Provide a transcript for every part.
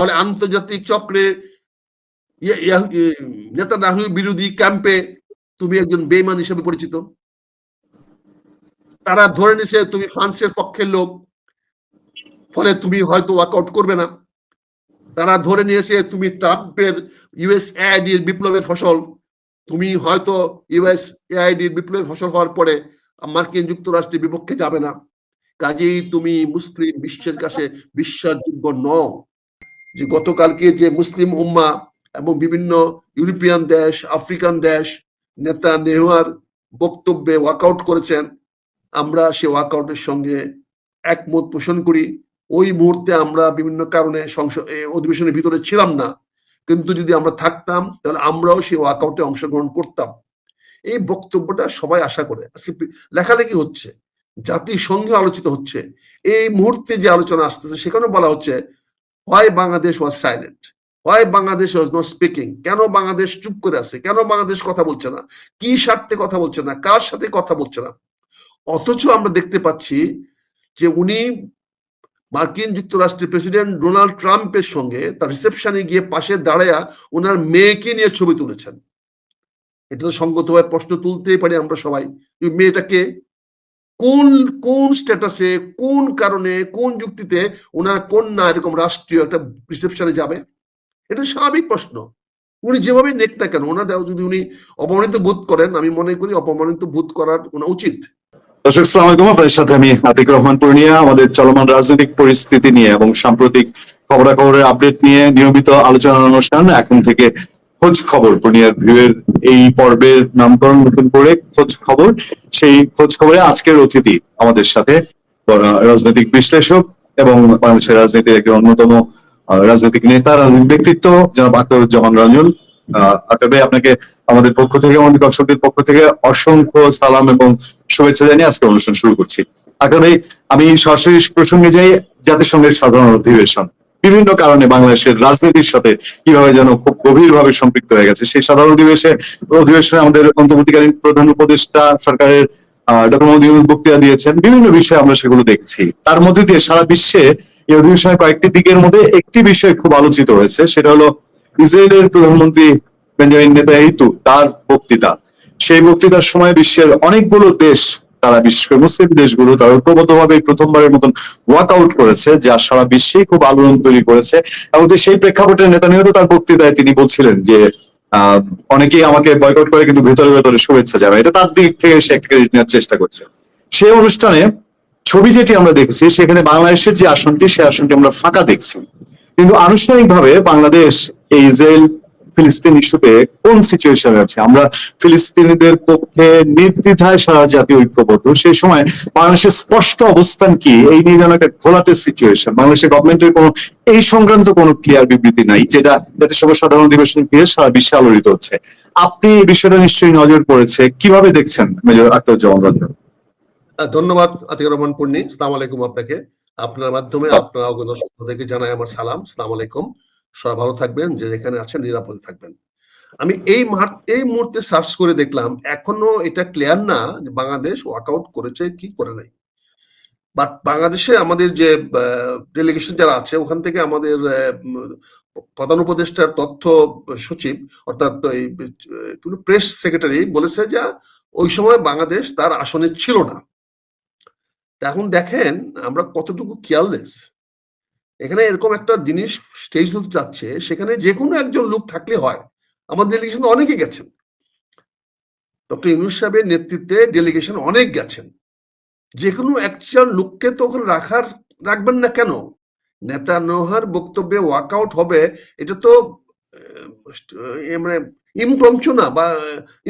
ফলে আন্তর্জাতিক চক্রে ইয়া- বিরোধী ক্যাম্পে তুমি একজন বেইমান হিসেবে পরিচিত। তারা ধরে নিছে তুমি ফ্রান্সের পক্ষের লোক, ফলে তুমি হয়তো ওয়াকআউট করবে না। তারা ধরে নিয়েছে তুমি ট্রাম্পের ইউএস এআইডির বিপ্লবের ফসল, তুমি হয়তো ইউএস এআইডির বিপ্লবের ফসল হওয়ার পরে মার্কিন যুক্তরাষ্ট্রের বিপক্ষে যাবে না। কাজেই তুমি মুসলিম বিশ্বের কাছে বিশ্বাসযোগ্য নও। যে গতকালকে যে মুসলিম উম্মা এবং বিভিন্ন ইউরোপিয়ান দেশ, আফ্রিকান দেশ, নেতা নেহওয়ার বক্তব্যে ওয়াকআউট করেছেন। আমরা সে ওয়াকআউটের সঙ্গে একমত পোষণ করি। ওই মুহূর্তে আমরা বিভিন্ন কারণে সংসদ অধিবেশনের ভিতরে ছিলাম না। কিন্তু যদি আমরা থাকতাম, তাহলে আমরাও সেই ওয়াকআউটে অংশগ্রহণ করতাম। এই বক্তব্যটা সবাই আশা করে। লেখালেখি হচ্ছে, জাতিসংঘে আলোচিত হচ্ছে। এই মুহূর্তে যে আলোচনা আসতেছে সেখানে বলা হচ্ছে হয় বাংলাদেশ ওয়াজ সাইলেন্ট হয় বাংলাদেশ ওয়াজ নট স্পিকিং কেন বাংলাদেশ চুপ করে আছে? কেন বাংলাদেশ কথা বলছে না? কি স্বার্থে কথা বলছে না? কার সাথে কথা বলছে না? অথচ আমরা দেখতে পাচ্ছি যে উনি মার্কিন যুক্তরাষ্ট্রের প্রেসিডেন্ট ডোনাল্ড ট্রাম্পের সঙ্গে তার রিসেপশনে গিয়ে পাশে দাঁড়ায়া ওনার মেয়েকে নিয়ে ছবি তুলেছেন। এটা তো সঙ্গতভাবে প্রশ্ন তুলতেই পারি আমরা সবাই। মেয়েটাকে কোন কোন স্ট্যাটাসে কোন কারণে, কোন যুক্তিতে ওনার কন্যা এরকম রাষ্ট্রীয় একটা রিসেপশনে যাবে? এটা স্বাভাবিক প্রশ্ন। উনি যেভাবে নেক না কেন ওনা দেও যদি উনি অপমানিত বোধ করেন, আমি মনে করি অপমানিত বোধ করার ওনা উচিত। দর্শক, সালাম আলাইকুম। আপনাদের সাথে আমি আতিক রহমান পূর্ণিয়া, আমাদের চলমান রাজনৈতিক পরিস্থিতি নিয়ে এবং সাম্প্রতিক খবরাখবরের আপডেট নিয়ে নিয়মিত আলোচনা অনুষ্ঠান এখন থেকে খোঁজ খবর পূর্ণিয়ার ভিউয়ের এই পর্বের নামকরণ নতুন করে খোঁজ খবর। সেই খোঁজ খবরে আজকের অতিথি আমাদের সাথে রাজনৈতিক বিশ্লেষক এবং বাংলাদেশের রাজনীতির একজন অন্যতম রাজনৈতিক নেতা, রাজনৈতিক ব্যক্তিত্ব, জনাব আখতারুজ্জামান রঞ্জন। আখতার আপনাকে আমাদের পক্ষ থেকে, আমাদের দর্শকদের পক্ষ থেকে অসংখ্য সালাম এবং শুভেচ্ছা জানিয়ে আজকে অনুষ্ঠান শুরু করছি। আকার ভাই, আমি সরাসরি প্রসঙ্গে যাই জাতিসংঘের সাধারণ অধিবেশন। বিভিন্ন কারণে বাংলাদেশের রাজনীতির সাথে কীভাবে যেন খুব গভীরভাবে সম্পৃক্ত হয়ে গেছে, সেই সাধারণ অধিবেশনে অধিবেশনে আমাদের অন্তর্বর্তীকালীন প্রধান উপদেষ্টা সরকারের বক্তৃতা দিয়েছেন। বিভিন্ন বিষয়ে আমরা সেগুলো দেখছি। তার মধ্যে দিয়ে সারা বিশ্বে এই অধিবেশনের কয়েকটি দিকের মধ্যে একটি বিষয় খুব আলোচিত হয়েছে, সেটা হলো ইসরায়েলের প্রধানমন্ত্রী বেঞ্জামিন নেতানিয়াহু তার বক্তৃতা। সেই বক্তৃতার সময় বিশ্বের অনেকগুলো দেশ তারা বিশেষ করে মুসলিম দেশগুলো তারা ঐক্যবদ্ধভাবে প্রথমবারের মতন ওয়াক আউট করেছে, যা সারা বিশ্বেই খুব আলোড়ন তৈরি করেছে এবং সেই প্রেক্ষাপটে নেতানিয়াহু তার বক্তৃতায় তিনি বলছিলেন যে অনেকেই আমাকে বয়কট করে কিন্তু ভেতরে ভেতরে শুভেচ্ছা জানায়। এটা তার দিক থেকে সে ক্রেডিট নেওয়ার চেষ্টা করছে। সেই অনুষ্ঠানে ছবি যেটি আমরা দেখেছি, সেখানে বাংলাদেশের যে আসনটি, সে আসনটি আমরা ফাঁকা দেখছি। কিন্তু আনুষ্ঠানিকভাবে বাংলাদেশ, এই ইসরায়েল ফিলিস্তিন ইস্যুতে কোন সিচুয়েশনে আছে? আমরা ফিলিস্তিনিদের পক্ষে নির্দ্বিধায় সারা জাতীয় ঐক্যবদ্ধ। সেই সময় বাংলাদেশের স্পষ্ট অবস্থান কি? এই নিয়ে যেন একটা ঘোলাটে সিচুয়েশন বাংলাদেশের গভর্নমেন্টের কোনো এই সংক্রান্ত কোনো ক্লিয়ার বিবৃতি নাই যেটা জাতিসংঘ সাধারণ অধিবেশন ঘিরে সারা বিশ্বে আলোড়িত হচ্ছে। আপনি এই বিষয়টা নিশ্চয়ই নজর পড়েছে। কীভাবে দেখছেন মেজর আক্তারুজ্জামান রঞ্জন ধন্যবাদ আতিকুর রহমান পূর্ণি সালাম আলাইকুম আপনাকে। আপনার মাধ্যমে আপনার অগত জানাই আমার সালাম। সালাম আলাইকুম। সবাই ভালো থাকবেন, যে যেখানে আছেন নিরাপদে থাকবেন। আমি এই এই মুহূর্তে সার্চ করে দেখলাম, এখনও এটা ক্লিয়ার না যে বাংলাদেশ ওয়াকআউট করেছে কি করে নাই। বাট বাংলাদেশে আমাদের যে ডেলিগেশন যারা আছে, ওখান থেকে আমাদের প্রধান উপদেষ্টার তথ্য সচিব, অর্থাৎ প্রেস সেক্রেটারি বলেছে যে, ওই সময় বাংলাদেশ তার আসনে ছিল না। এখন দেখেন, আমরা কতটুকু কেয়ারলেস এখানে এরকম একটা জিনিস স্টেজ হতে যাচ্ছে, সেখানে যে কোনো একজন লোক থাকলে হয়। আমার ডেলিগেশন অনেকে গেছেন। ডক্টর ইউনুস সাহেবের নেতৃত্বে ডেলিগেশন অনেক গেছেন। যে কোনো একজন লোককে তো ওখানে রাখার, রাখবেন না কেন? নেতা নোহার বক্তব্যে ওয়াকআউট হবে, এটা তো মানে ইমপ্রমচু না বা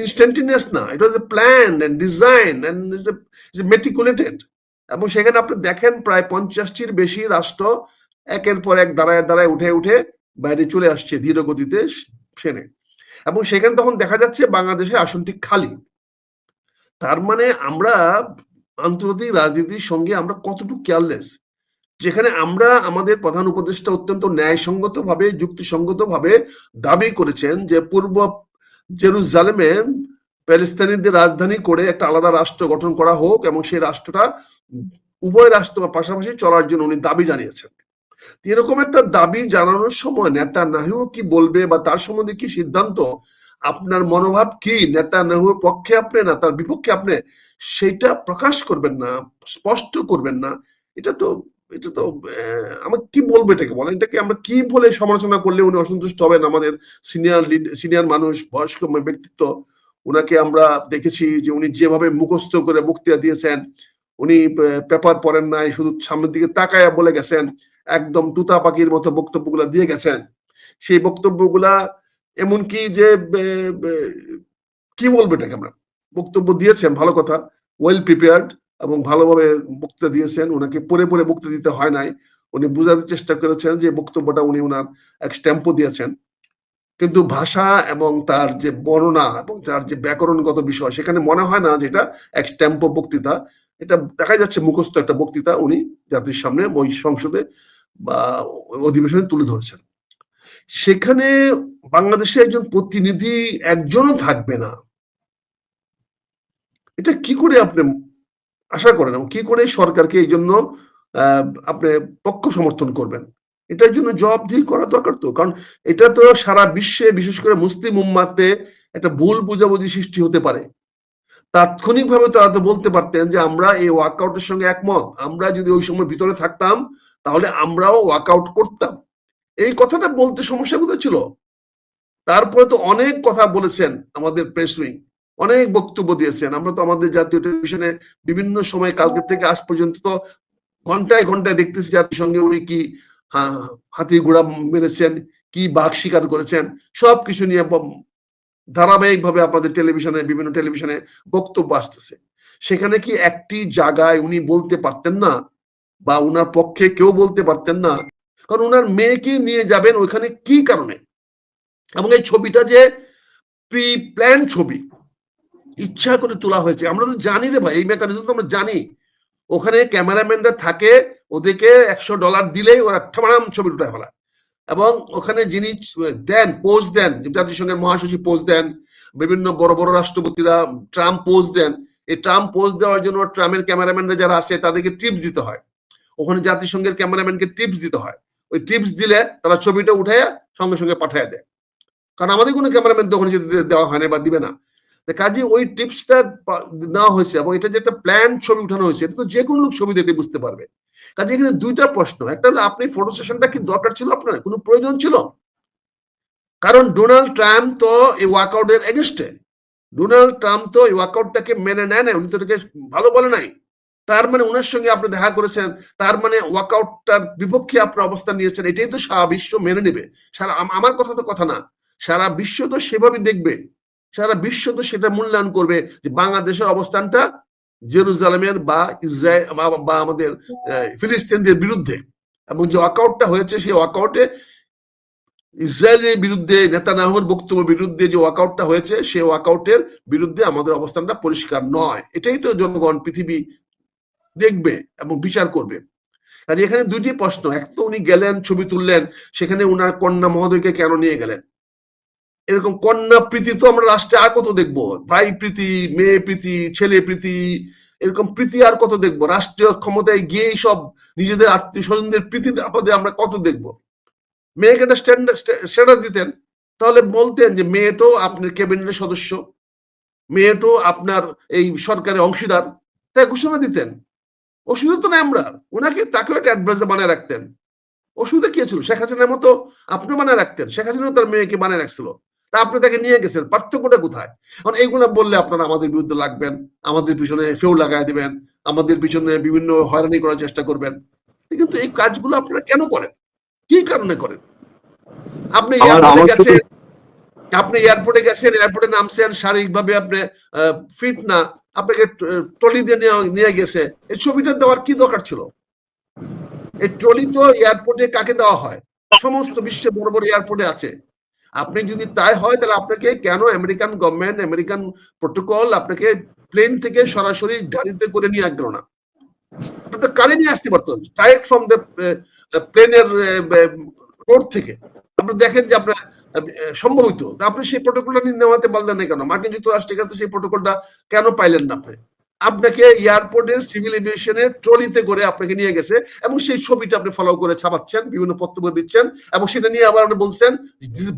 ইনস্ট্যান্টিনিয়াস না। এটা was a plan and design and meticulated এবং সেখানে আপনি দেখেন প্রায় পঞ্চাশটির বেশি রাষ্ট্র একের পর এক দাঁড়ায় দাঁড়ায় উঠে উঠে বাইরে চলে আসছে ধীর গতিতে সেনে। এবং সেখানে তখন দেখা যাচ্ছে বাংলাদেশের আসনটি খালি। তার মানে আমরা আন্তর্জাতিক রাজনীতির সঙ্গে আমরা কতটুকু কেয়ারলেস যেখানে আমরা আমাদের প্রধান উপদেষ্টা অত্যন্ত ন্যায়সঙ্গত ভাবে যুক্তিসঙ্গত ভাবে দাবি করেছেন যে পূর্ব জেরুজালেমে প্যালেস্তানিদের রাজধানী করে একটা আলাদা রাষ্ট্র গঠন করা হোক এবং সেই রাষ্ট্রটা উভয় রাষ্ট্র পাশাপাশি চলার জন্য উনি দাবি জানিয়েছেন। এরকম একটা দাবি জানানোর সময় নেতা নাহিও কি বলবে বা তার সম্বন্ধে কি সিদ্ধান্ত? আপনার মনোভাব কি? নেতা নাহুর পক্ষে আপনি না তার বিপক্ষে আপনি? সেটা প্রকাশ করবেন না, স্পষ্ট করবেন না। এটা তো এটা তো আমরা কি বলব এটাকে বলেন? এটাকে আমরা কি বলে সমালোচনা করলে উনি অসন্তুষ্ট হবেন? আমাদের সিনিয়র সিনিয়র মানুষ, বয়স্ক ব্যক্তিত্ব, উনাকে আমরা দেখেছি যে উনি যেভাবে মুখস্থ করে বক্তৃতা দিয়েছেন, উনি পেপার পড়েন নাই, শুধু সামনের দিকে তাকায়া বলে গেছেন। একদম তুতা পাখির মতো বক্তব্যগুলা দিয়ে গেছেন। সেই বক্তব্যগুলা এমনকি যে কি বলব এটাকে আমরা? বক্তব্য দিয়েছেন, ভালো কথা ওয়েল প্রিপেয়ার্ড এবং ভালোভাবে বক্তৃতা দিয়েছেন। ওনাকে পরে পরে বক্তৃতা দিতে হয় নাই। উনি বোঝাতে চেষ্টা করেছেন যে, বক্তব্যটা উনি ওনার এক স্ট্যাম্পও দিয়েছেন। কিন্তু ভাষা এবং তার যে বর্ণনা এবং তার যে ব্যাকরণগত বিষয়, সেখানে মনে হয় না যেটা এক স্ট্যাম্প বক্তৃতা। এটা দেখা যাচ্ছে মুখস্থ একটা বক্তৃতা উনি জাতির সামনে ওই সংসদে অধিবেশনে তুলে ধরেছেন। সেখানে বাংলাদেশে একজন প্রতিনিধি একজনও থাকবে না। এটা কি করে আপনি আশা করেন কি করে সরকারকে এই জন্য আপনি পক্ষ সমর্থন করবেন? এটার জন্য জবাবদিহি করা দরকার তো। কারণ এটা তো সারা বিশ্বে, বিশেষ করে মুসলিম উম্মাতে একটা ভুল বুঝাবুঝি সৃষ্টি হতে পারে। তাৎক্ষণিকভাবে তারা তো বলতে পারতেন যে, আমরা এই ওয়ার্কআউটের সঙ্গে একমত। আমরা যদি ওই সময় ভিতরে থাকতাম তাহলে আমরাও ওয়ার্কআউট করতাম। এই কথাটা বলতে সমস্যা কোথায় ছিল? তারপরে তো অনেক কথা বলেছেন আমাদের প্রেস উইং অনেক বক্তব্য দিয়েছেন। আমরা তো আমাদের জাতীয় টেলিভিশনে বিভিন্ন সময় কালকে থেকে আজ পর্যন্ত তো ঘন্টায় ঘন্টায় দেখতেছি জাতিসংঘে উনি কি হাতি ঘোড়া মেরেছেন, কি বাঘ শিকার করেছেন, সবকিছু নিয়ে ধারাবাহিক ভাবে আপনাদের টেলিভিশনে বিভিন্ন টেলিভিশনে বক্তব্য আসতেছে। সেখানে কি একটি জায়গায় উনি বলতে পারতেন না বা উনার পক্ষে কেউ বলতে পারতেন না। কারণ উনার মেয়েকে নিয়ে যাবেন ওইখানে কি কারণে? এবং এই ছবিটা যে প্রি প্ল্যান ছবি, ইচ্ছা করে তোলা হয়েছে। আমরা তো জানি রে ভাই, এই মেকানিজম তো আমরা জানি। ওখানে ক্যামেরাম্যানরা থাকে, ওদেরকে একশো ডলার দিলেই ওরা ঠামারাম ছবি উঠায় ফেলা এবং ওখানে যিনি দেন পোজ দেন জাতিসংঘের মহাসচিব পোজ দেন, বিভিন্ন বড় বড় রাষ্ট্রপতিরা ট্রাম্প পোজ দেন। এই ট্রাম্প পোজ দেওয়ার জন্য ট্রাম্পের ক্যামেরাম্যানরা যারা আছে, তাদেরকে টিপস দিতে হয়। ওখানে জাতিসংঘের ক্যামেরাম্যানকে টিপস দিতে হয়। ওই টিপস দিলে তারা ছবিটা উঠে সঙ্গে সঙ্গে পাঠিয়ে দেয়। কারণ আমাদের কোনো ক্যামেরাম্যান তো ওখানে যেতে দেওয়া হয় না বা দিবে না। কাজে ওই টিপসটা নেওয়া হয়েছে এবং এটা যে একটা প্ল্যান ছবি উঠানো হয়েছে, এটা তো যে কোনো লোক ছবি দেখলে বুঝতে পারবে। কাজে এখানে দুইটা প্রশ্ন। একটা হলো, আপনি ফটো সেশনটা কি দরকার ছিল আপনার? কোনো প্রয়োজন ছিল? কারণ ডোনাল্ড ট্রাম্প তো এই ওয়ার্কআউটের এগেনস্টে ডোনাল্ড ট্রাম্প তো এই ওয়ার্কআউটটাকে মেনে নেয় না উনি তো এটাকে ভালো বলে নাই। তার মানে ওনার সঙ্গে আপনি দেখা করেছেন, তার মানে ওয়ার্কআউটটার বিপক্ষে আপনার অবস্থান নিয়েছেন, এটাই তো সারা বিশ্ব মেনে নেবে। সারা আমার কথা তো কথা না। সারা বিশ্ব তো সেভাবে দেখবে। সারা বিশ্ব তো সেটা মূল্যায়ন করবে যে বাংলাদেশের অবস্থানটা জেরুজালেমের বা ইসরায়েল বা- আমাদের ফিলিস্তিনদের বিরুদ্ধে। এবং যে ওয়াকআউটটা হয়েছে, সেই ওয়াকআউটে ইসরায়েলের বিরুদ্ধে নেতানাহুর বক্তব্য বিরুদ্ধে যে ওয়াকআউটটা হয়েছে, সেই ওয়াকআউটের বিরুদ্ধে আমাদের অবস্থানটা পরিষ্কার নয়। এটাই তো জনগণ, পৃথিবী দেখবে এবং বিচার করবে। কাজে এখানে দুইটি প্রশ্ন। এক তো উনি গেলেন, ছবি তুললেন, সেখানে উনার কন্যা মহোদয়কে কেন নিয়ে গেলেন? এরকম কন্যা প্রীতি তো আমরা রাষ্ট্রে আর কত দেখব? ভাই প্রীতি, মেয়ে প্রীতি, ছেলে প্রীতি, এরকম প্রীতি আর কত দেখব? রাষ্ট্রীয় ক্ষমতায় গিয়ে সব নিজেদের আত্মীয় স্বজনদের প্রীতি আপদে আমরা কত দেখব? মেয়েকে একটা স্ট্যান্ডার্ড স্ট্যাটাস দিতেন। তাহলে বলতেন যে মেয়েটাও আপনার ক্যাবিনেটের সদস্য। মেয়েটাও আপনার এই সরকারের অংশীদার। তাই ঘোষণা দিতেন। অসুবিধা তো নাই আমরা। ওনাকে তাকেও একটা অ্যাডভাইজার বানায় রাখতেন। অসুবিধা কি ছিল? শেখ হাসিনার মতো আপনিও বানায় রাখতেন। শেখ হাসিনাও তার মেয়েকে বানায় রাখছিল। তা আপনি তাকে নিয়ে গেছেন। পার্থক্যটা কোথায়? কারণ এইগুলো বললে আপনারা আমাদের বিরুদ্ধে লাগবেন আমাদের পিছনে ফেউ লাগাই দিবেন আমাদের পিছনে বিভিন্ন হয়রানি করার চেষ্টা করবেন। কিন্তু এই কাজগুলো আপনারা কেন করেন? কি কারণে করেন? আপনি আপনি এয়ারপোর্টে গেছেন এয়ারপোর্টে নামছেন শারীরিকভাবে আপনি ফিট না। আপনাকে ট্রলি দিয়ে নিয়ে গেছে। এই ছবিটা দেওয়ার কি দরকার ছিল? এই ট্রলি তো এয়ারপোর্টে কাকে দেওয়া হয়? সমস্ত বিশ্বে বড় বড় এয়ারপোর্টে আছে। আপনি যদি তাই হয়, তাহলে আপনাকে কেন আমেরিকান গভর্নমেন্ট, আমেরিকান প্রোটোকল আপনাকে প্লেন থেকে সরাসরি গাড়িতে করে নিয়ে গেল না? তো কারে নিয়ে আসতে পারতো ডাইরেক্ট ফ্রম দ্য প্লেনের রোড থেকে। আপনি দেখেন যে আপনার আহ, সম্ভব হইতো তা আপনি সেই প্রোটোকলটা নেওয়াতে পারলেন না কেন? মার্কিন যুক্তরাষ্ট্রের কাছে সেই প্রোটোকলটা কেন পাইলেন না আপনি? আপনাকে এয়ারপোর্টের সিভিল এভিয়েশনের ট্রলিতে করে আপনাকে নিয়ে গেছে এবং সেই ছবিটা আপনি ফলো করে ছাপাচ্ছেন বিভিন্ন বক্তব্য দিচ্ছেন এবং সেটা নিয়ে আবার আপনি বলছেন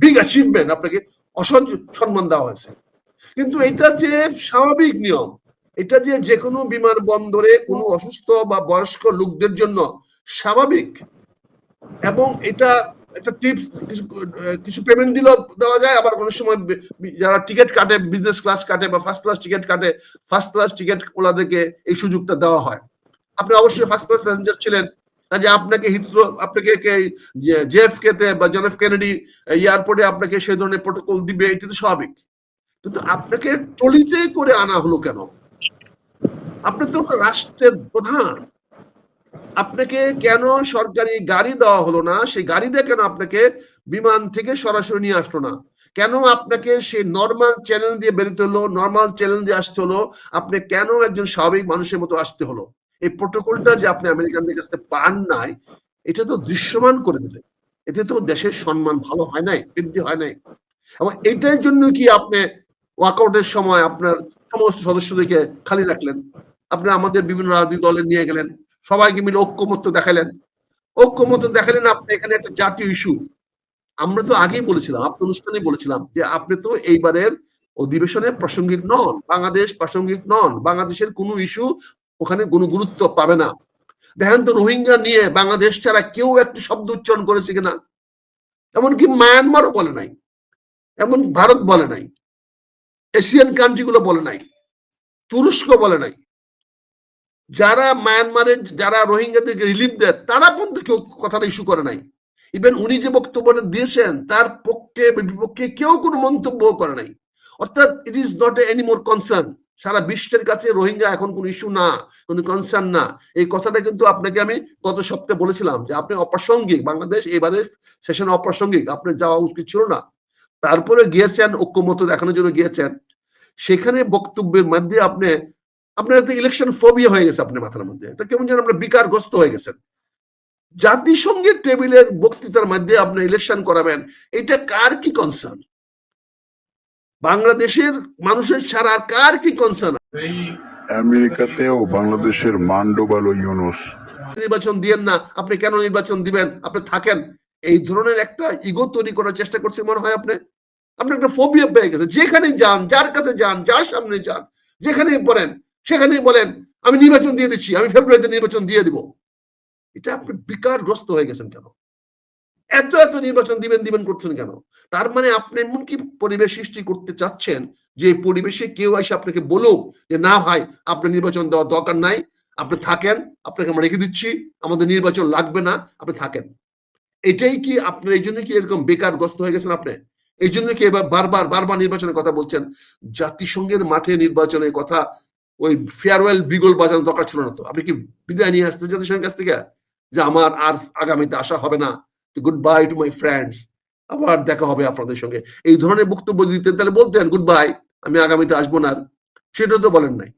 বিগ অ্যাচিভমেন্ট আপনাকে অসহ্য সম্মান দেওয়া হয়েছে। কিন্তু এটা যে স্বাভাবিক নিয়ম এটা যে যে কোনো বিমানবন্দরে কোনো অসুস্থ বা বয়স্ক লোকদের জন্য স্বাভাবিক এবং এটা একটা টিপস কিছু কিছু পেমেন্ট দিলেও দেওয়া যায়, আবার কোনো সময় যারা টিকিট কাটে বিজনেস ক্লাস কাটে বা ফার্স্ট ক্লাস টিকিট কাটে ফার্স্ট ক্লাস টিকিট ওনাদেরকে এই সুযোগটা দেওয়া হয়। আপনি অবশ্যই ফার্স্ট ক্লাস প্যাসেঞ্জার ছিলেন, কাজে আপনাকে হিথ্রো আপনাকে জেএফকে তে বা জন কেনেডি এয়ারপোর্টে আপনাকে সেই ধরনের প্রোটোকল দিবে, এটা তো স্বাভাবিক। কিন্তু আপনাকে ট্রলিতে করে আনা হলো কেন? আপনি তো রাষ্ট্রের প্রধান। আপনাকে কেন সরকারি গাড়ি দেওয়া হলো না? সেই গাড়ি দিয়ে কেন আপনাকে বিমান থেকে সরাসরি নিয়ে আসলো না? কেন আপনাকে সেই নর্মাল চ্যানেল দিয়ে বেরোতে হলো নর্মাল চ্যানেল দিয়ে আসতে হলো? আপনি কেন একজন স্বাভাবিক মানুষের মতো আসতে হলো? এই প্রোটোকলটা যে আপনি আমেরিকানদের কাছ পান নাই, এটা তো দৃশ্যমান করে দিলেন। এতে তো দেশের সম্মান ভালো হয় নাই, বৃদ্ধি হয় নাই। এবং এটার জন্য কি আপনি ওয়াকআউটের সময় আপনার সমস্ত সদস্যদেরকে খালি রাখলেন? আপনি আমাদের বিভিন্ন রাজনৈতিক দলে নিয়ে গেলেন। সবাইকে মিলে ঐক্যমত্য দেখালেন। ঐক্যমত্য দেখালেন আপনি এখানে একটা জাতীয় ইস্যু আমরা তো আগেই বলেছিলাম, আপনি অনুষ্ঠানে বলেছিলাম যে আপনি তো এইবারের অধিবেশনে প্রাসঙ্গিক নন, বাংলাদেশ প্রাসঙ্গিক নন, বাংলাদেশের কোনো ইস্যু ওখানে কোনো গুরুত্ব পাবে না। দেখেন তো রোহিঙ্গা নিয়ে বাংলাদেশ ছাড়া কেউ একটি শব্দ উচ্চারণ করেছে কিনা? এমনকি মায়ানমারও বলে নাই। এমন ভারত বলে নাই। এশিয়ান কান্ট্রি গুলো বলে নাই। তুরস্ক বলে নাই। যারা মায়ানমারের, যারা রোহিঙ্গাদেরকে রিলিফ দেয়, তারা পর্যন্ত কেউ কথাটা ইস্যু করে নাই। ইভেন উনি যে বক্তব্যটা দিয়েছেন, তার পক্ষে বিপক্ষে কেউ কোনো মন্তব্য করে নাই। অর্থাৎ it is not any more concern সারা বিশ্বের কাছে রোহিঙ্গা এখন কোনো ইস্যু না, কোনো কনসার্ন না। এই কথাটা কিন্তু আপনাকে আমি গত সপ্তাহে বলেছিলাম যে আপনি অপ্রাসঙ্গিক। বাংলাদেশ এবারের সেশন অপ্রাসঙ্গিক। আপনার যাওয়া উচিত ছিল না। তারপরে গিয়েছেন ঐক্যমত দেখানোর জন্য গিয়েছেন। সেখানে বক্তব্যের মধ্যে আপনি আপনার তো ইলেকশন ফোবিয়া হয়ে গেছে আপনার মাথার মধ্যে। এটা কেমন যেন আপনার বিকারগ্রস্ত হয়ে গেছেন। জাতিসংঘের টেবিলের বক্তৃতার মধ্যে আপনি ইলেকশন করাবেন এটা কার কি কনসার্ন বাংলাদেশের মানুষের ছাড়া আর কার কি কনসার্ন আমেরিকাতেও বাংলাদেশের মান ডোবালো ইউনুস। নির্বাচন দিয়েন না আপনি কেন নির্বাচন দিবেন? আপনি থাকেন। এই ধরনের একটা ইগো তৈরি করার চেষ্টা করছে মনে হয় আপনি। আপনি একটা ফোবিয়া পেয়ে গেছে। যেখানে যান যার কাছে যান যার সামনে যান যেখানেই বলেন সেখানেই বলেন, আমি নির্বাচন দিয়ে দিচ্ছি, আমি ফেব্রুয়ারিতে নির্বাচন দিয়ে দিব। এটা আপনি বিকারগ্রস্ত হয়ে গেছেন কেন? এত এত নির্বাচন দিবেন দিবেন করছেন কেন? তার মানে আপনি এমন কি পরিবেশ সৃষ্টি করতে চাচ্ছেন যে পরিবেশে কেউ এসে আপনাকে বলুক যে, না ভাই, আপনার নির্বাচন দেওয়ার দরকার নাই, আপনি থাকেন, আপনাকে আমরা রেখে দিচ্ছি, আমাদের নির্বাচন লাগবে না, আপনি থাকেন। এটাই কি আপনার, এই জন্য কি এরকম বেকারগ্রস্ত হয়ে গেছেন আপনি? এই জন্য কি বারবার বারবার নির্বাচনের কথা বলছেন? জাতিসংঘের মাঠে নির্বাচনের কথা ওই ফেয়ারওয়েল বিগল বাজানোর দরকার ছিল না তো। আপনি কি বিদায় নিয়ে আসতে জাতিসংঘের কাছ থেকে? যে আমার আর আগামীতে আসা হবে না। Good bye to my friends আবার দেখা হবে আপনাদের সঙ্গে। এই ধরনের বক্তব্য দিতেন, তাহলে বলতেন গুড বাই আমি আগামীতে আসব না। সেটা তো বলেন নাই।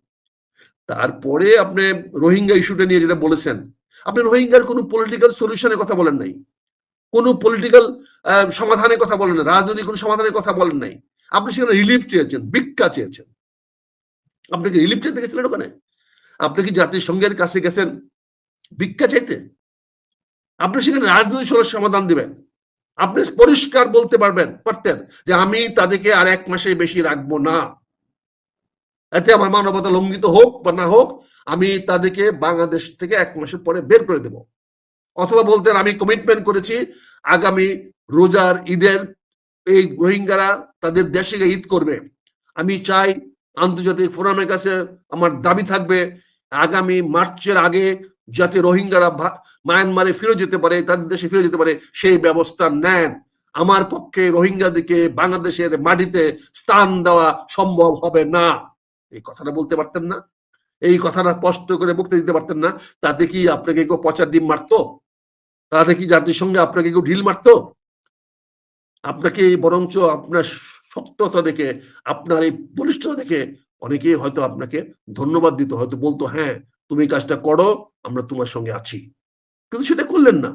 তারপরে আপনি রোহিঙ্গা ইস্যুটা নিয়ে যেটা বলেছেন, আপনি রোহিঙ্গার কোনো পলিটিক্যাল সলিউশনের কথা বলেন নাই। কোনো পলিটিক্যাল সমাধানের কথা বলেন না রাজনৈতিক কোনো সমাধানের কথা বলেন নাই। আপনি সেখানে রিলিফ চেয়েছেন, ভিক্ষা চেয়েছেন। আপনি কি রিলিফ চাইতে গেছিলেন ওখানে? আপনি কি জাতিসংঘের কাছে গেছেন? ভিক্ষা চাইতে? আপনি সেখানে রাজনৈতিক সমস্যার সমাধান দিবেন। আপনি পরিষ্কার বলতে পারবেন, পারতেন যে আমি তাদেরকে আর এক মাসে বেশি রাখব না। এতে আমার মানবতা লঙ্ঘিত হোক বা না হোক, আমি তাদেরকে বাংলাদেশ থেকে এক মাসের পরে বের করে দেব। অথবা বলতেন, আমি কমিটমেন্ট করেছি, আগামী রোজার ঈদের এই রোহিঙ্গারা তাদের দেশে ঈদ করবে। আমি চাই আন্তর্জাতিক ফোরামের কাছে আমার দাবি থাকবে, আগামী মার্চের আগে যাতে রোহিঙ্গারা মায়ানমারে ফিরে যেতে পারে, তাদের দেশে ফিরে যেতে পারে, সেই ব্যবস্থা নেন। আমার পক্ষে রোহিঙ্গাদেরকে বাংলাদেশের মাটিতে স্থান দেওয়া সম্ভব হবে না। এই কথাটা বলতে পারতেন না। এই কথাটা স্পষ্ট করে বক্তৃতা দিতে পারতেন না। তাতে কি আপনাকে কেউ পচার ডিম মারতো? তাতে কি জাতির সঙ্গে আপনাকে কেউ ঢিল মারতো? আপনাকে বরঞ্চ আপনার শক্ততা দেখে, আপনার এই বলিষ্ঠতা দেখে অনেকেই হয়তো আপনাকে ধন্যবাদ দিত, হয়তো বলতো হ্যাঁ তুমি কাজটা করো, আমরা তোমার সঙ্গে আছি। কিন্তু সেটা করলেন না।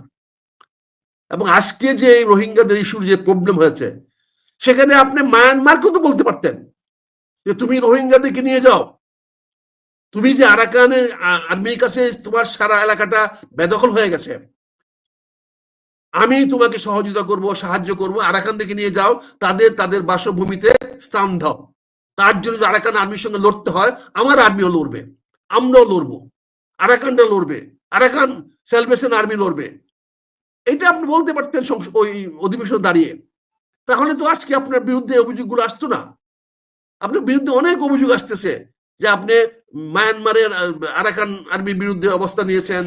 এবং আজকে যে এই রোহিঙ্গাদের ইস্যুর যে প্রবলেম হয়েছে, সেখানে আপনি মায়ানমারকেও তো বলতে পারতেন যে, তুমি রোহিঙ্গাদেরকে নিয়ে যাও। তুমি যে আরাকানের আর্মির কাছে তোমার সারা এলাকাটা বেদখল হয়ে গেছে। আমি তোমাকে সহযোগিতা করব, সাহায্য করব, আরাকান থেকে নিয়ে যাও, তাদের তাদের বাসভূমিতে স্থান দাও। তার জন্য আরাকান আর্মির সঙ্গে লড়তে হয়, আমার আর্মিও লড়বে, আমরাও লড়বো, আরাকানরা লড়বে, আরাকান সেলভেশন আর্মি লড়বে। এটা আপনি বলতে পারতেন ওই অধিবেশন দাঁড়িয়ে। তাহলে তো আজকে আপনার বিরুদ্ধে অভিযোগগুলো আসতো না। আপনার বিরুদ্ধে অনেক অভিযোগ আসতেছে যে আপনি মায়ানমারের আরাকান আর্মির বিরুদ্ধে অবস্থা নিয়েছেন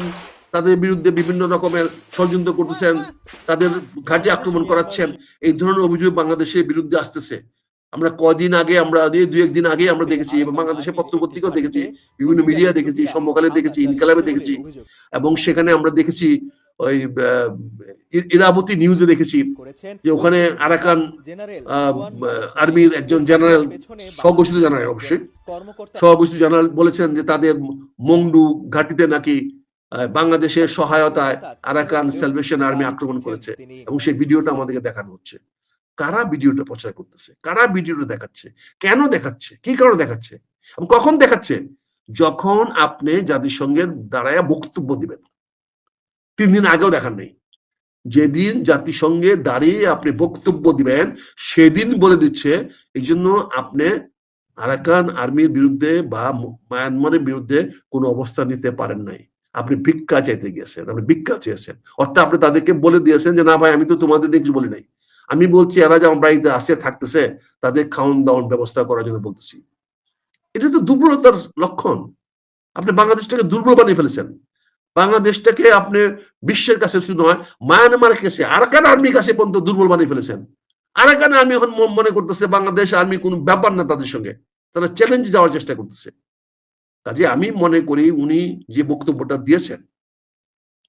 তাদের বিরুদ্ধে বিভিন্ন রকমের ষড়যন্ত্র করতেছেন, তাদের ঘাঁটি আক্রমণ করাচ্ছেন, এই ধরনের অভিযোগ বাংলাদেশের বিরুদ্ধে আসতেছে। আমরা কদিন আগে, আমরা দুই, একদিন আগে আমরা দেখেছি, এবং বাংলাদেশের পত্র পত্রিকাও দেখেছি, বিভিন্ন মিডিয়া দেখেছি, সমকালে দেখেছি, ইনকালাবে দেখেছি, এবং সেখানে আমরা দেখেছি, ওই ইরাবতী নিউজে দেখেছি যে ওখানে আরাকান আর্মির একজন জেনারেল, স্বঘোষিত জেনারেল অবশ্যই সভাপতি জেনারেল বলেছেন যে তাদের মংডু ঘাটিতে নাকি বাংলাদেশের সহায়তায় আরাকান সেলভেশন আর্মি আক্রমণ করেছে এবং সেই ভিডিওটা আমাদেরকে দেখানো হচ্ছে। কারা ভিডিওটা প্রচার করতেছে? কারা ভিডিওটা দেখাচ্ছে? কেন দেখাচ্ছে? কি কারণে দেখাচ্ছে? এবং কখন দেখাচ্ছে? যখন আপনি জাতিসংঘের দাঁড়ায় বক্তব্য দিবেন। তিন দিন আগেও দেখার নেই। যেদিন জাতিসংঘে দাঁড়িয়ে আপনি বক্তব্য দিবেন সেদিন বলে দিচ্ছে এই জন্য আপনি আরাকান আর্মির বিরুদ্ধে বা মায়ানমারের বিরুদ্ধে কোনো অবস্থান নিতে পারেন নাই। আপনি ভিক্ষা চাইতে গিয়েছেন আপনি ভিক্ষা চেয়েছেন। অর্থাৎ আপনি তাদেরকে বলে দিয়েছেন যে, না ভাই, আমি তো তোমাদের দিয়ে কিছু বলি নাই। আমি বলছি, এরা যে আমার বাড়িতে আসে থাকতেছে, তাদের খাওয়ান দাওয়ান ব্যবস্থা করার জন্য বলতেছি। এটা তো দুর্বলতার লক্ষণ। আপনি বাংলাদেশটাকে দুর্বল বানিয়ে ফেলেছেন। বাংলাদেশটাকে আপনি বিশ্বের কাছে শুধু নয় মায়ানমার কাছে আরাকান আর্মির কাছে পর্যন্ত দুর্বল বানিয়ে ফেলেছেন? আরাকান আর্মি এখন মনে করতেছে, বাংলাদেশ আর্মি কোনো ব্যাপার না তাদের সঙ্গে? তারা চ্যালেঞ্জ যাওয়ার চেষ্টা করতেছে। কাজে আমি মনে করি উনি যে বক্তব্যটা দিয়েছেন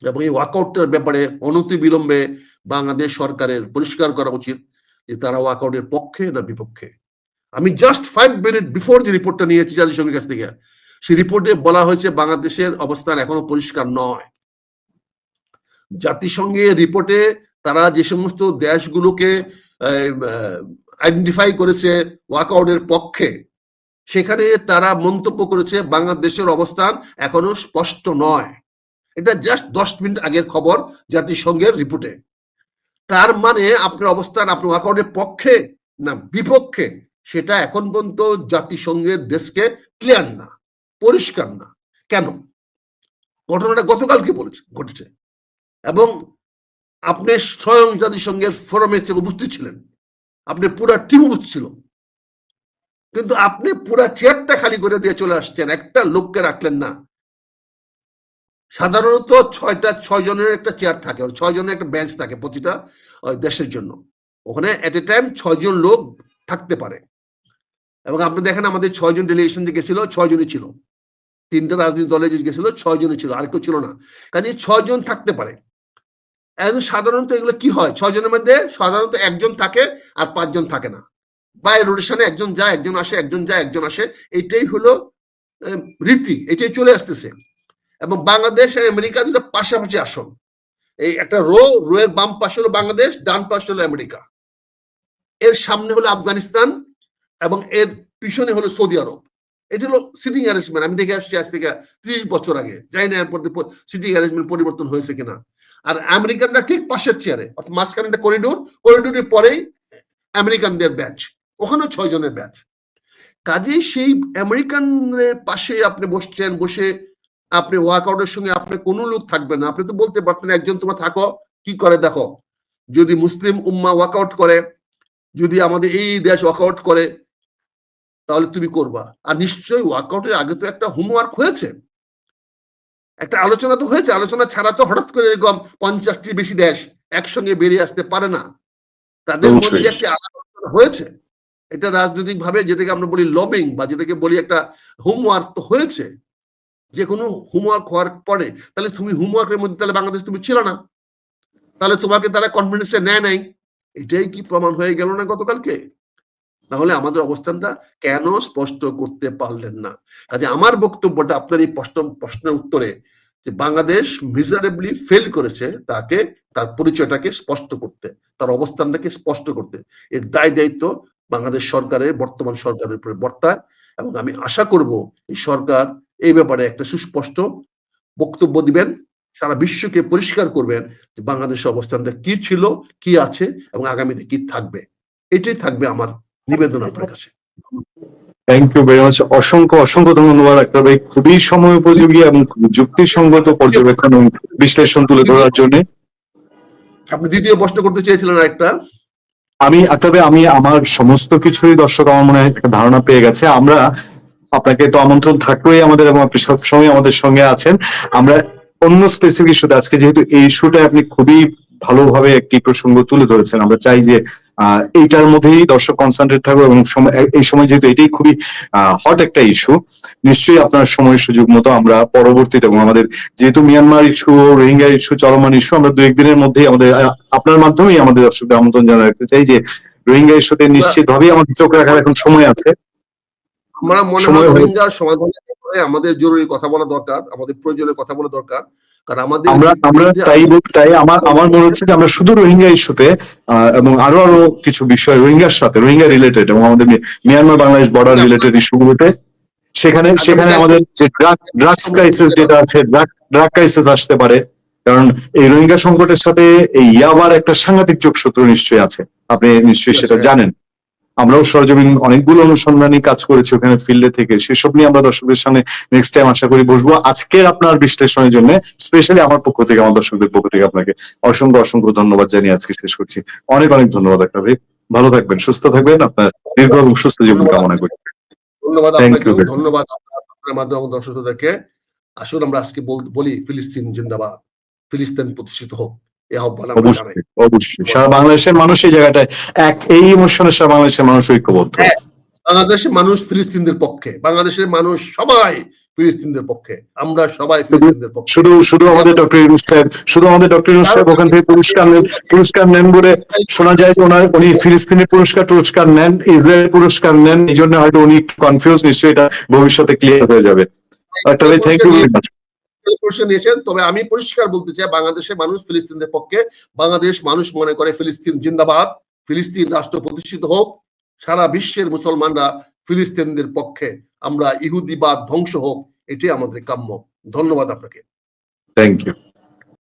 এবং এই ওয়াকআউটটার ব্যাপারে অনতি বিলম্বে বাংলাদেশ সরকারের পরিষ্কার করা উচিত যে তারা ওয়াকআউটের পক্ষে না বিপক্ষে। আমি জাস্ট ফাইভ মিনিট বিফোর যে রিপোর্টটা নিয়েছি জাতিসংঘের কাছ থেকে, সেই রিপোর্টে বলা হয়েছে বাংলাদেশের অবস্থান এখনও পরিষ্কার নয়। জাতিসংঘের রিপোর্টে তারা যে সমস্ত দেশগুলোকে আইডেন্টিফাই করেছে ওয়াকআউটের পক্ষে সেখানে তারা মন্তব্য করেছে, বাংলাদেশের অবস্থান এখনও স্পষ্ট নয়। এটা জাস্ট দশ মিনিট আগের খবর জাতিসংঘের রিপোর্টে তার মানে আপনার অবস্থান আপনার ওয়াকআউটের পক্ষে না, বিপক্ষে, সেটা এখন পর্যন্ত জাতিসংঘের ডেস্কে ক্লিয়ার না, পরিষ্কার না। কেন? ঘটনাটা গতকালকে বলেছে, ঘটেছে। এবং আপনি স্বয়ং জাতিসংঘের ফোরামে উপস্থিত ছিলেন। আপনি পুরা টিম উপস্থিত ছিল। কিন্তু আপনি পুরা চেয়ারটা খালি করে দিয়ে চলে আসছেন, একটা লোককে রাখলেন না। সাধারণত ছয়টা, ছয় জনের একটা চেয়ার থাকে ছয় জনের একটা বেঞ্চ থাকে প্রতিটা দেশের জন্য। ওখানে এট এ টাইম ছয়জন লোক থাকতে পারে। এবং আপনি দেখেন আমাদের ছয়জন ডেলিগেশন যে গেছিল ছয়জনই ছিল। তিনটা রাজনৈতিক দলে যে গেছিল ছয়জনই ছিল, আর কেউ ছিল না। কাজে ছয়জন থাকতে পারে। এখন সাধারণত এগুলো কি হয়? ছয়জনের মধ্যে সাধারণত একজন থাকে আর পাঁচজন থাকে না। বাই রোটেশনে একজন যায়, একজন আসে, একজন যায়, একজন আসে এটাই হলো রীতি, এটাই চলে আসতেছে। এবং বাংলাদেশ আর আমেরিকা দুটো পাশাপাশি আসন এই একটা রো রো এর বাম পাশে হলো বাংলাদেশ, ডান পাশে হলো আমেরিকা। এর সামনে হলো আফগানিস্তান এবং এর পিছনে হলো সৌদি আরব। এটা হলো সিটিং অ্যারেঞ্জমেন্ট আমি দেখে আসছি আজ থেকে ত্রিশ বছর আগে। জানি না এরপর সিটিং অ্যারেঞ্জমেন্ট পরিবর্তন হয়েছে কিনা। আর আমেরিকানরা ঠিক পাশের চেয়ারে অর্থাৎ মাঝখানে একটা করিডোর করিডোরের পরেই আমেরিকানদের ব্যাচ ওখানেও ছয় জনের ব্যাচ কাজেই সেই আমেরিকানদের পাশে আপনি বসছেন বসে আপনি ওয়ার্কআউটের সঙ্গে আপনি কোনো লোক থাকবেন না। আপনি তো বলতে পারতেন একজন তোমরা থাকো কি করে দেখো? যদি মুসলিম উম্মা ওয়ার্কআউট করে যদি আমাদের এই দেশ ওয়ার্কআউট করে তাহলে তুমি করবা। আর নিশ্চয়ই ওয়ার্কআউটের আগে তো একটা হোমওয়ার্ক হয়েছে। একটা আলোচনা তো হয়েছে আলোচনা ছাড়া তো হঠাৎ করে এরকম পঞ্চাশটির বেশি দেশ একসঙ্গে বেরিয়ে আসতে পারে না। তাদের। মধ্যে একটি আলোচনা হয়েছে। এটা রাজনৈতিক ভাবে যেটাকে আমরা বলি লবিং বা যেটাকে বলি একটা হোমওয়ার্ক তো হয়েছে। যে কোনো হোমওয়ার্ক হওয়ার পরে, তাহলে তুমি হোমওয়ার্কের মধ্যে তাহলে বাংলাদেশ তুমি ছিল না। তাহলে তোমাকে তারা কনফিডেন্সে নেয় নাই। এটাই কি প্রমাণ হয়ে গেল না গতকালকে? তাহলে আমাদের অবস্থানটা কেন স্পষ্ট করতে পারলেন না? কাজে আমার বক্তব্যটা আপনার এই প্রশ্ন, প্রশ্নের উত্তরে যে বাংলাদেশ মিজারেবলি ফেল করেছে তাকে, তার পরিচয়টাকে স্পষ্ট করতে, তার অবস্থানটাকে স্পষ্ট করতে। এর দায় দায়িত্ব বাংলাদেশ সরকারের বর্তমান সরকারের উপরে বর্তায় এবং আমি আশা করব এই সরকার এই ব্যাপারে একটা সুস্পষ্ট বক্তব্য দিবেন সারা বিশ্বকে পরিষ্কার করবেন যে বাংলাদেশের অবস্থানটা কি ছিল কি আছে এবং আগামীতে কি থাকবে। এটাই থাকবে আমার নিবেদন আপনার কাছে। থ্যাংক ইউ ভেরি মাচ অসংখ্য অসংখ্য ধন্যবাদ ডাক্তার ভাই। খুবই সময় উপযোগী এবং যুক্তিসঙ্গত পর্যবেক্ষণ বিশ্লেষণ তুলে ধরার জন্য। আপনি দ্বিতীয় প্রশ্ন করতে চেয়েছিলেন একটা আমি, তবে আমি আমার সমস্ত কিছুই দর্শক আমার মনে হয় একটা ধারণা পেয়ে গেছে। আমরা আপনাকে তো আমন্ত্রণ থাকলেই আমাদের এবং আপনি সবসময় আমাদের সঙ্গে আছেন। আমরা অন্য স্পেসিফিক ইস্যুতে আজকে যেহেতু এই ইস্যুটা আপনি খুবই ভালোভাবে একটি প্রসঙ্গ তুলে ধরেছেন, আমরা চাই যে এইটার মধ্যেই দর্শক কনসেন্ট্রেট থাকবে এবং এই সময় যেহেতু এটাই খুবই হট একটা ইস্যু নিশ্চয়ই আপনার সময় সুযোগ মতো আমরা পরবর্তীতে এবং আমাদের যেহেতু মিয়ানমার ইস্যু রোহিঙ্গা ইস্যু চলমান ইস্যু আমরা দু একদিনের মধ্যেই আমাদের আপনার মাধ্যমেই আমাদের দর্শকদের আমন্ত্রণ জানাতে রাখতে চাই যে রোহিঙ্গা ইস্যুতে নিশ্চিত ভাবেই আমাদের চোখ রাখার এখন সময় আছে। আমরা মনে হয় আমাদের জরুরি কথা বলা দরকার আমাদের প্রয়োজনীয় কথা বলা দরকার। কারণ আমাদের আমরা আমরা তাই তাই আমার আমার মনে হচ্ছে যে আমরা শুধু রোহিঙ্গা ইস্যুতে আহ, এবং আরও আরও কিছু বিষয় রোহিঙ্গার সাথে রোহিঙ্গা রিলেটেড এবং আমাদের মিয়ানমার বাংলাদেশ বর্ডার রিলেটেড ইস্যুগুলোতে সেখানে সেখানে আমাদের যে ড্রাগ ড্রাগস ক্রাইসিস যেটা আছে ড্রাগ ড্রাগ ক্রাইসিস আসতে পারে কারণ এই রোহিঙ্গা সংকটের সাথে এই ইয়াবার একটা সাংঘাতিক যোগসূত্র নিশ্চয়ই আছে আপনি নিশ্চয়ই সেটা জানেন। আমরাও সরজমিন অনেকগুলো অনুসন্ধানী কাজ করেছি ওখানে ফিল্ডে থেকে। সেসব নিয়ে আমরা দর্শকদের সামনে নেক্সট টাইম আশা করি বসবো। আজকের আপনার বিশ্লেষণের জন্য স্পেশালি আমার পক্ষ থেকে আমার দর্শকদের পক্ষ থেকে আপনাকে অসংখ্য অসংখ্য ধন্যবাদ জানিয়ে আজকে শেষ করছি। অনেক অনেক ধন্যবাদ একটা ভাই। ভালো থাকবেন সুস্থ থাকবেন আপনার দীর্ঘ এবং সুস্থ জীবন কামনা করি। ধন্যবাদ আপনাকে. ধন্যবাদ আপনার মাধ্যমে দর্শকদেরকে। আসলে আমরা আজকে বলি ফিলিস্তিন জিন্দাবাদ। ফিলিস্তিন প্রতিষ্ঠিত হোক। এই আহ্বান আমরা জানাই। অবশ্যই। অবশ্যই সারা বাংলাদেশের মানুষ এই জায়গাটায় এক। এই সারা বাংলাদেশের মানুষ ঐক্যবদ্ধ। হ্যাঁ। বাংলাদেশের মানুষ ফিলিস্তিনদের পক্ষে বাংলাদেশের মানুষ সবাই ফিলিস্তিনদের পক্ষে আমরা সবাই ফিলিস্তিনদের পক্ষে। শুধু শুধু আমাদের ডক্টর ইউনুস সাহেব শুধু আমাদের ডক্টর ইউনুস সাহেব ওখান থেকে পুরস্কার নেন পুরস্কার নেন বলে শোনা যায় যে ওনার উনি ফিলিস্তিনের পুরস্কার পুরস্কার নেন ইসরায়েল পুরস্কার নেন এই জন্য হয়তো উনি কনফিউজ নিশ্চয়ই এটা ভবিষ্যতে ক্লিয়ার হয়ে যাবে। থ্যাংক ইউ ভেরি মাচ নিয়েছেন, তবে আমি পরিষ্কার বলতে চাই, বাংলাদেশের মানুষ ফিলিস্তিনদের পক্ষে, বাংলাদেশ মানুষ মনে করে ফিলিস্তিন জিন্দাবাদ, ফিলিস্তিন রাষ্ট্র প্রতিষ্ঠিত হোক, সারা বিশ্বের মুসলমানরা ফিলিস্তিনদের পক্ষে, আমরা ইহুদিবাদ ধ্বংস হোক এটি আমাদের কাম্য। ধন্যবাদ আপনাকে। Thank you